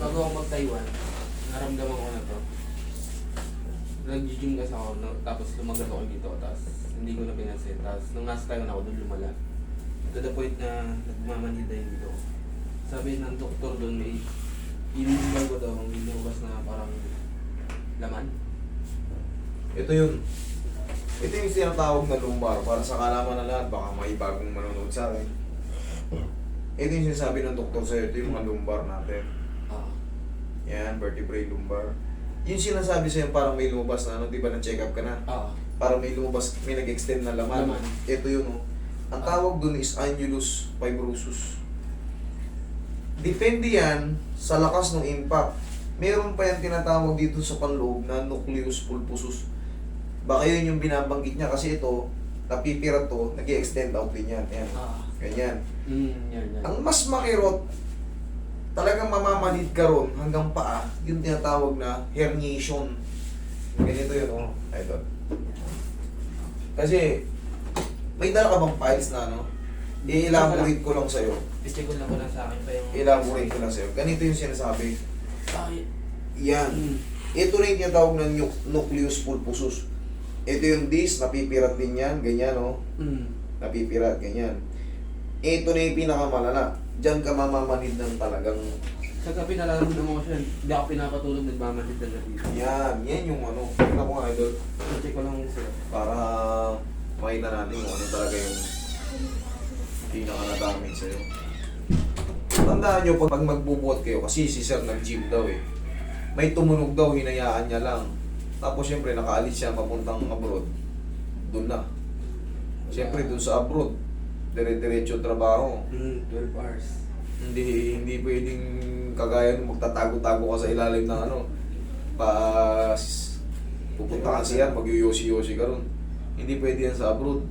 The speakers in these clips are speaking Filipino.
bago ako mag-Taiwan, naramdaman ko na to. Nag-gym kasi ako, no, tapos lumagat ako dito, tapos hindi ko na pinansin. Tapos nung nasa Taiwan ako, doon lumala. To the point na nagmamanhid na yung dito. Sabi ng doktor doon, may iniisgal ko daw, may lumabas na parang laman. Ito yun. Ito yung sinatawag na lumbar para sa kalaman na lahat. Baka may bagong manonood sa akin. Ito yung sinasabi ng doktor sa'yo. Ito yung mga lumbar natin. Yan, vertebrae lumbar. Yung sinasabi sa'yo parang may lumabas na ano, di ba na-check up ka na? Ah. Parang may lumabas, may nag-extend na laman. Laman. Ito yun oh. Ang tawag dun is annulus fibrosus. Depende yan sa lakas ng impact. Meron pa yan tinatawag dito sa panloob na nucleus pulposus. Baka yun yung binabanggit niya kasi ito, napipirat to, nag extend out din yan. Yan. Ah. Ganyan. Mm, yan, yan. Ang mas makirot, talagang mamamanid ka ron hanggang paa, yung tinatawag na herniation. Ganito yun, oh. Ito. Kasi, may dala ka bang files na, ano? I-elaborate ko lang sa'yo. Ko lang ko lang sa akin pa yung... I-elaborate ko lang sa'yo. Ganito yung sinasabi. Ay. Yan. Mm. Ito na yung tinatawag na nu- nucleus pulposus. Ito yung disc, napipirat din yan, ganyan, oh. Mm. napipirat, ganyan. Ito na yung pinakamalala. Diyan ka mamamanid ng talagang, Sa gabi nararamdaman ko siya, hindi ako pinapatulog, nagmamanid na dito. yan, yan yung ano. Tingnan ko nga, idol, I-check ko lang sila. para makita natin kung ano talaga yung pinaka-nadamage sa'yo. Tandaan nyo, pag, magbubuhat kayo, kasi si sir nag-gym daw eh. May tumunog daw, hinayaan niya lang. Tapos syempre, nakaalis siya papuntang abroad. Doon na. Syempre, doon sa abroad, dire-diretso trabaho. Mm, 12 hours. Hindi hindi pwedeng kagaya nung magtatago-tago ka sa ilalim ng ano. Pa pupunta ka siya, magyoyosi-yosi ka ron. Hindi pwede yan sa abroad.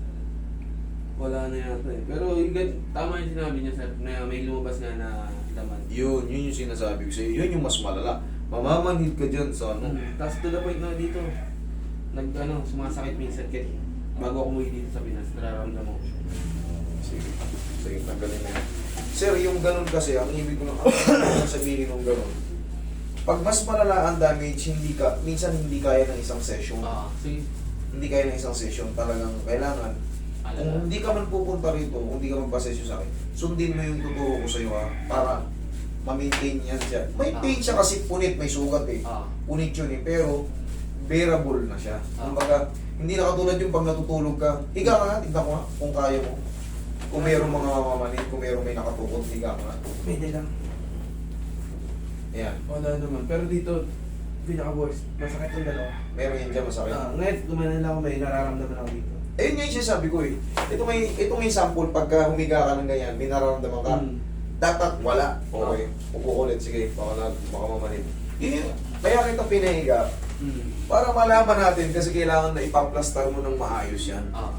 Wala na yata eh. Pero yung tama yung sinabi niya sir, na may lumabas nga na laman. Yun, yun yung sinasabi ko sa'yo. Yun yung mas malala. Mamamanhid ka dyan sa ano. Mm. Tapos to the point na dito, nag ano, sumasakit minsan kaya bago ako umuwi dito sa Pinas, nararamdaman ko. Sige, sige, tanggalin na yan. Sir, yung ganun kasi, ang ibig ko lang ang sabihin ng ganun. Pag mas malala ang damage, hindi ka, minsan hindi kaya ng isang session. Ah, sige. Hindi kaya ng isang session. Talagang kailangan Kung Alala. hindi ka man pupunta rito, kung hindi ka magpasesyo sa akin, sundin mo yung tuturo ko sa'yo ha, para ma-maintain yan siya. May Ah. pain siya kasi punit, may sugat eh. Ah. Punit yun eh, pero bearable na siya. Ah. Kumbaga, hindi na katulad yung pag natutulog ka, higa ka nga, tignan ko nga, kung kaya mo. Kung mayroong mga mamamanid, kung mayroong may nakatukod, higa ka. Pwede lang. Ayan, Wala naman. Pero dito, pinaka-worst. Masakit yung dalawa. meron yan dyan masakit. Ah, ngayon, gumanan lang ako, may nararamdaman ako dito. Ayun nga yung sinasabi ko eh. Ito may, ito may sample pagka humiga ka ng ganyan, may nararamdaman ka. Mm. Dapat wala. Okay. Upo ko ulit. Sige, baka, na, baka mamanid. Yun, yun. Kaya kita pinahiga Mm. para malaman natin kasi kailangan na ipaplastar mo ng maayos yan. Ah.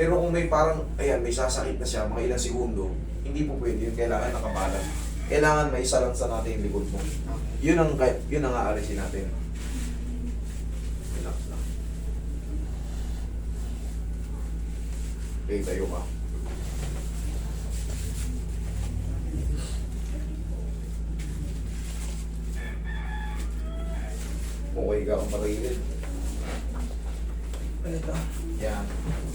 Pero kung may parang, ayan, may sasakit na siya, mga ilang segundo, hindi po pwede yun. Kailangan nakabalan. Kailangan may salansa natin yung likod mo. Yun ang, yun ang aalisin natin. Relax lang. Okay, tayo ka. Okay ka kung marilid. Ano ito? Yan.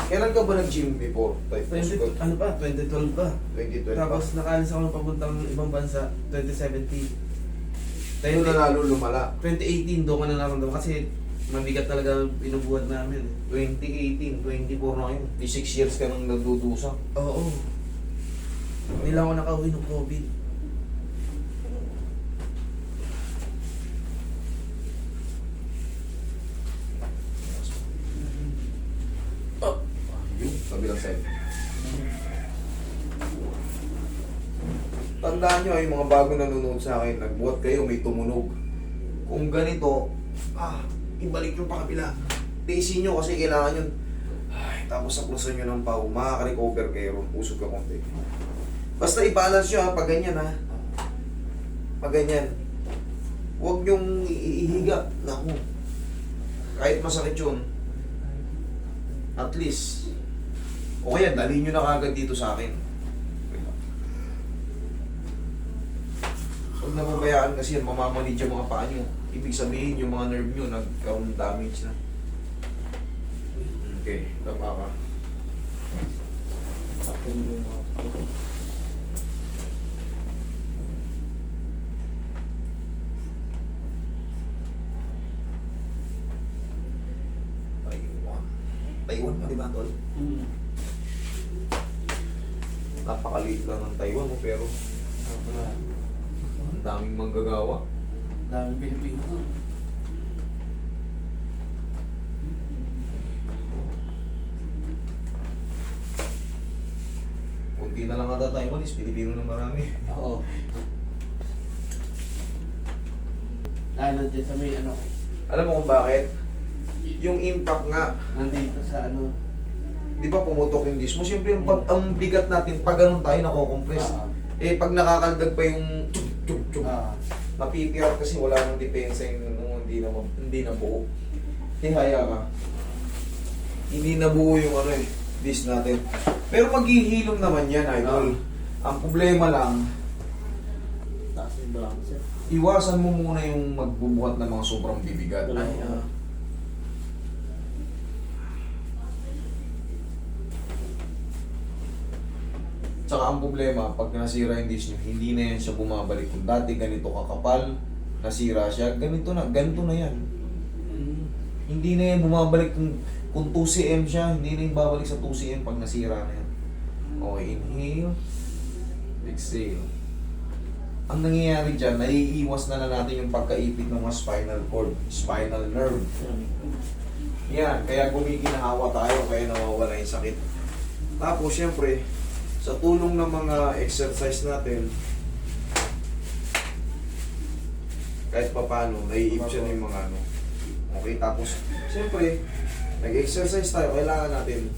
Kailan ka ba nag-gym before? Type 20, ano pa? 2012 pa. 2012 Tapos pa? nakaalis ako ng papuntang ibang bansa, 2017. Tayo na lalo lumala. 2018 doon ka na naramdaman kasi mabigat talaga ang pinubuhat namin. 2018, 24 na yun. 6 years ka nang nagdudusa. Oo. Hindi lang ako nakauwi ng COVID. Oh. Yun, kabilang side. Tandaan nyo, yung mga bago nanonood sa akin, nagbuhat kayo, may tumunog. Kung ganito, ah, ibalik nyo pa kabila. Taisin nyo kasi kailangan yun. Ay, tapos sapusan nyo ng pau, makaka-recover kayo. Usog ka konti. Basta i-balance nyo ha, pag ganyan ha. Pag ganyan. Huwag nyong ihiga. Naku. Kahit masakit yun, at least, o kaya dalhin nyo na kagad dito sa akin. Huwag na pabayaan alagaan kasi yan, mamamanid yung mga paa nyo. Ibig sabihin, yung mga nerve nyo nagkaroon damage na. Okay, tama ka. Taiwan. Taiwan pa, di ba, Tol? Hmm. Napakaliit lang ng Taiwan mo, pero ang daming manggagawa. Daming Pilipino. Kunti na lang ata Taiwanese, Pilipino na marami. Oo. Lalo dyan sa may ano, Alam mo kung bakit? Yung impact nga, nandito sa ano. di ba pumutok yung disc mo? Siyempre, yung pag, ang bigat natin, pag ganun tayo, nakokompress. Ah. Eh, pag nakakaldag pa yung Ah. napipiyar kasi wala nang depensa yung ano, hindi na, hindi na buo. Tihaya ka. Hindi na buo yung ano eh, disc natin. Pero maghihilom naman yan, idol. Ang problema lang, Taas yung balance. iwasan mo muna yung magbubuhat ng mga sobrang bibigat. Ay, ah. Tsaka ang problema, pag nasira yung dish nyo, hindi na yan siya bumabalik. Kung dati ganito kakapal, nasira siya, ganito na, ganito na yan. Mm. Hindi na yan bumabalik kung, kung 2cm siya, hindi na yung babalik sa 2cm pag nasira na yan. Okay, inhale. Exhale. Ang nangyayari dyan, naiiwas na na natin yung pagkaipit ng mga spinal cord, spinal nerve. Yan, kaya gumiginahawa tayo, kaya nawawala yung sakit. Tapos, syempre, sa tulong ng mga exercise natin, kahit pa paano, naiipit siya na yung mga ano. Okay, tapos, syempre, nag-exercise tayo, kailangan natin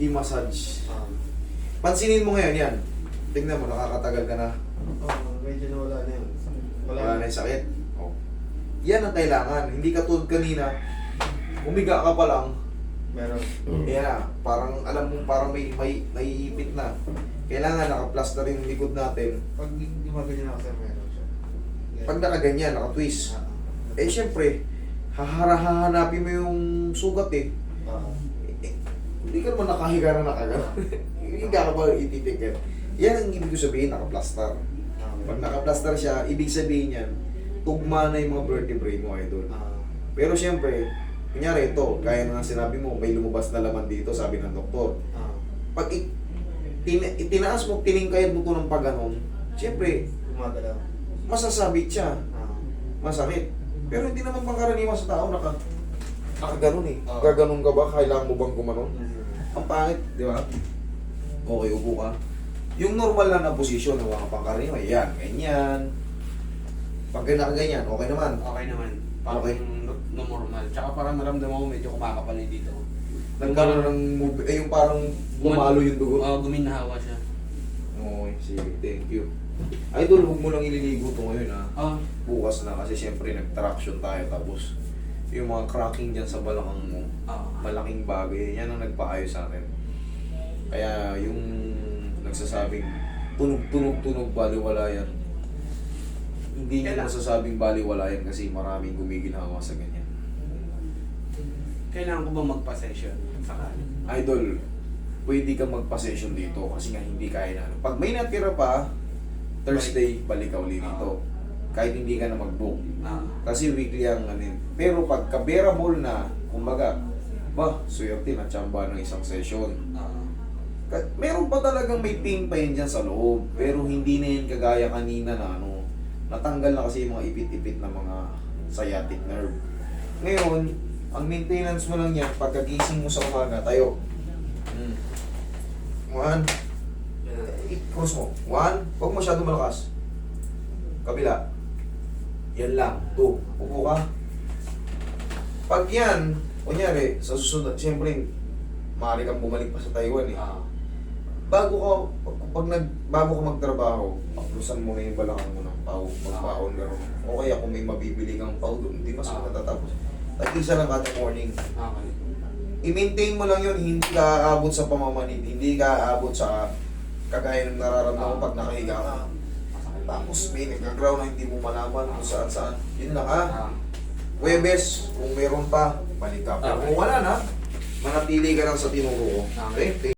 i-massage. Pansinin mo ngayon yan. Tingnan mo, nakakatagal ka na. Oh, medyo nawala na yun. Wala na yung sakit. Oh. Yan ang kailangan. Hindi ka tulad kanina, umiga ka pa lang, Meron. Na, parang alam mo parang may may naiipit na. Kailangan naka-plaster yung likod natin. Pag gumaganyan ako sir, meron siya. Pag nakaganyan, naka-twist. Ah. Eh syempre, hahara-hahanapin mo yung sugat eh. Ah. Eh, Hindi ka naman nakahiga na nakagano. Higa ka ba ititikit? Yan ang ibig ko sabihin, naka-plaster. Pag naka-plaster siya, ibig sabihin yan, tugma na yung mga vertebrae mo, idol. Ah. Pero syempre, kunyari ito, gaya na ng sinabi mo, may lumabas na laman dito, sabi ng doktor. Ah. pag i- tin- itinaas mo, tiningkayad mo ito ng pagganon, siyempre, Gumagalaw. masasabit siya, Ah. masakit. Pero hindi naman pangkaraniwan sa tao naka, nakaganon eh. Oo. Gaganon ka ba? Kailangan mo bang gumanon? Mm. Ang pangit, di ba? Okay, upo ka. Yung normal lang na posisyon ng mga pangkaraniwan, yan, ganyan. Pag nakaganyan, okay naman. Okay naman. Parang Okay. No- no normal. Tsaka parang naramdaman ko medyo kumakapal na dito. Nagkaroon ng move, eh yung parang gumalo yung dugo. Oo, guminahawa siya. Okay, sige, thank you. Idol, huwag mo lang ililigo to ngayon ha. Ah. bukas na kasi syempre nag-traction tayo tapos yung mga cracking dyan sa balakang mo Ah. malaking bagay yan ang nagpaayos sa akin kaya yung nagsasabing tunog-tunog-tunog baliwala yan hindi nyo masasabing baliwala yan kasi maraming gumiginawa sa ganyan Kailangan ko ba magpa-session? Sakali. idol pwede kang magpa-session dito kasi nga hindi kaya na pag may natira pa Thursday balik ka uli dito kahit hindi ka na mag-book Ah. Kasi weekly ang ano. Pero pagka bearable na, kumbaga, ba, swerte na tsamba ng isang session. Ah. Ka- Meron pa talagang may pain pa yun dyan sa loob. Pero hindi na yun kagaya kanina na ano, natanggal na kasi yung mga ipit-ipit na mga sciatic nerve. Ngayon, ang maintenance mo lang yan, pagkagising mo sa umaga, tayo. Mm. One, i-cross mo. One, huwag masyado malakas. Kabila. Yan lang. Two. Upo ka. Pag yan, kunyari, sa susunod, siyempre, maaari kang bumalik pa sa Taiwan eh. Ah. Bago ka, pag, pag nag, bago ka magtrabaho, paklusan mo na yung balakang mo ng pau, magpaon gano'n. O kaya kung may mabibili kang pau doon, hindi mas Ah. matatapos. Tag-isa lang kada morning. Okay. I-maintain mo lang yun, hindi ka aabot sa pamamanid, hindi ka aabot sa kagaya ng nararamdaman mo pag nakahiga ka. Masakit. Tapos may nagkaground na hindi mo malaman kung saan saan. Yun lang ha. Ah, Webes, kung meron pa, balik ka. Pero kung wala na, manatili ka lang sa tinuro ko. Okay?